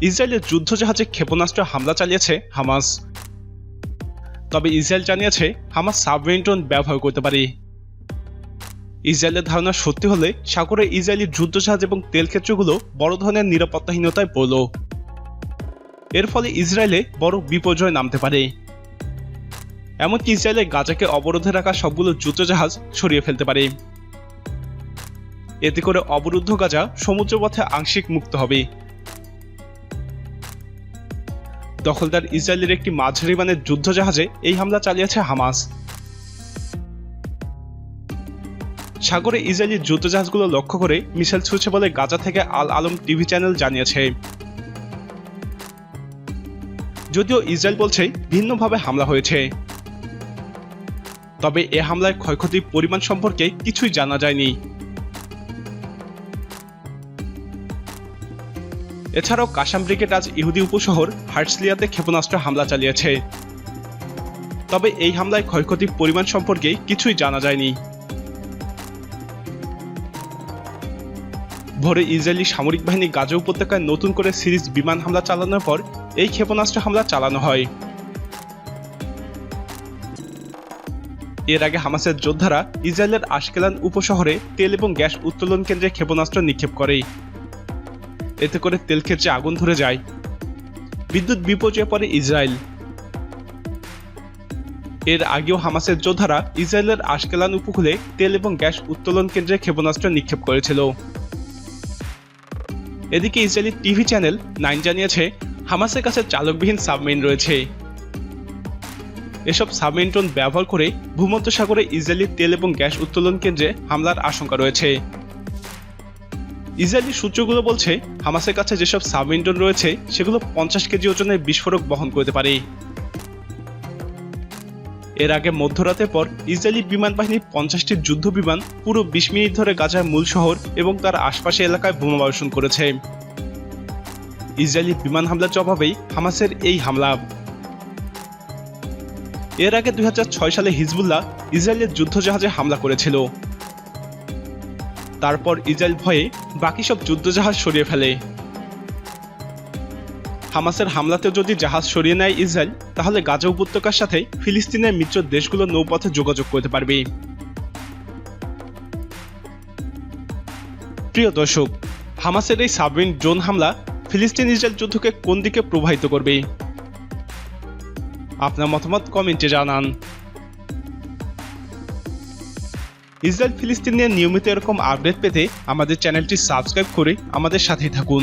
ইসরায়েলের যুদ্ধজাহাজে ক্ষেপণাস্ত্র হামলা চালিয়েছে হামাস। তবে ইসরায়েল জানিয়েছে হামাস সাবমেরিন ড্রোন ব্যবহার করতে পারে। ইসরায়েলের ধারণা সত্যি হলে সাগরে ইসরায়েলি যুদ্ধজাহাজ এবং তেল ক্ষেত্রগুলো বড় ধরনের নিরাপত্তাহীনতায় পড়ল। এর ফলে ইসরায়েলে বড় বিপর্যয় নামতে পারে। এমনকি ইসরায়েলে গাজাকে অবরোধে রাখা সবগুলো যুদ্ধজাহাজ সরিয়ে ফেলতে পারে। এতে করে অবরুদ্ধ গাজা সমুদ্রপথে আংশিক মুক্ত হবে। দখলদার ইসরায়েলের একটি মাঝারি মানের যুদ্ধজাহাজে এই হামলা চালিয়েছে হামাস। সাগরে ইসরায়েলি যুদ্ধজাহাজগুলো লক্ষ্য করে মিসাইল ছুঁড়ছে বলে গাজা থেকে আল আলম টিভি চ্যানেল জানিয়েছে। যদিও ইসরায়েল বলছে ভিন্নভাবে হামলা হয়েছে। তবে এ হামলায় ক্ষয়ক্ষতির পরিমাণ সম্পর্কে কিছুই জানা যায়নি। এছাড়াও কাসাম ব্রিগেড আজ ইহুদি উপশহর হার্টসলিয়াতে ক্ষেপণাস্ত্র হামলা চালিয়েছে। তবে এই হামলায় ক্ষয়ক্ষতির পরিমাণ সম্পর্কে কিছুই জানা যায়নি। ভোরে ইসরায়েলি সামরিক বাহিনী গাজা উপত্যকায় নতুন করে সিরিজ বিমান হামলা চালানোর পর এই ক্ষেপণাস্ত্র হামলা চালানো হয়। এর আগে হামাসের যোদ্ধারা ইসরায়েলের আশকেলান উপশহরে তেল এবং গ্যাস উত্তোলন কেন্দ্রে ক্ষেপণাস্ত্র নিক্ষেপ করে। এতে করে তেল ক্ষেত্রে আগুন ধরে যায়। বিদ্যুৎ বিপর্যয়ে পড়ে ইসরায়েল। এর আগেও হামাসের যোদ্ধারা ইসরায়েলের আশকেলান উপকূলে তেল এবং গ্যাস উত্তোলন কেন্দ্রে ক্ষেপণাস্ত্র নিক্ষেপ করেছিল। এদিকে ইসরায়েলি টিভি চ্যানেল নাইন জানিয়েছে, হামাসের কাছে চালকবিহীন সাবমেরিন রয়েছে। এসব সাবমেরিন ব্যবহার করে ভূমধ্যসাগরে ইসরায়েলি তেল এবং গ্যাস উত্তোলন কেন্দ্রে হামলার আশঙ্কা রয়েছে। ইসরায়েলি সূত্রগুলো বলছে, হামাসের কাছে যেসব সাবমেরিন রয়েছে, সেগুলো পঞ্চাশ কেজি ওজনের বিস্ফোরক বহন করতে পারে। এর আগে মধ্যরাতের পর ইসরায়েলি বিমান বাহিনীর পঞ্চাশটি যুদ্ধ বিমান পুরো বিশ মিনিট ধরে গাজার মূল শহর এবং তার আশপাশে এলাকায় বোমাবর্ষণ করেছে। ইসরায়েলি বিমান হামলার জবাবেই হামাসের এই হামলা। এর আগে দুই হাজার ছয় সালে হিজবুল্লাহ ইসরায়েলের যুদ্ধজাহাজে হামলা করেছিল। তারপর ইসরায়েল ভয়ে বাকি সব যুদ্ধজাহাজ সরিয়ে ফেলে। হামাসের হামলাতেও যদি জাহাজ সরিয়ে নেয় ইসরায়েল, তাহলে গাজা উপত্যকার সাথে ফিলিস্তিনের মিত্র দেশগুলো নৌপথে যোগাযোগ করতে পারবে। প্রিয় দর্শক, হামাসের এই সাবমেরিন ড্রোন হামলা ফিলিস্তিন ইসরায়েল যুদ্ধকে কোন দিকে প্রবাহিত করবে? আপনার মতামত কমেন্টে জানান। ইসরায়েল ফিলিস্তিন নিয়ে নিয়মিত এরকম আপডেট পেতে আমাদের চ্যানেলটি সাবস্ক্রাইব করে আমাদের সাথেই থাকুন।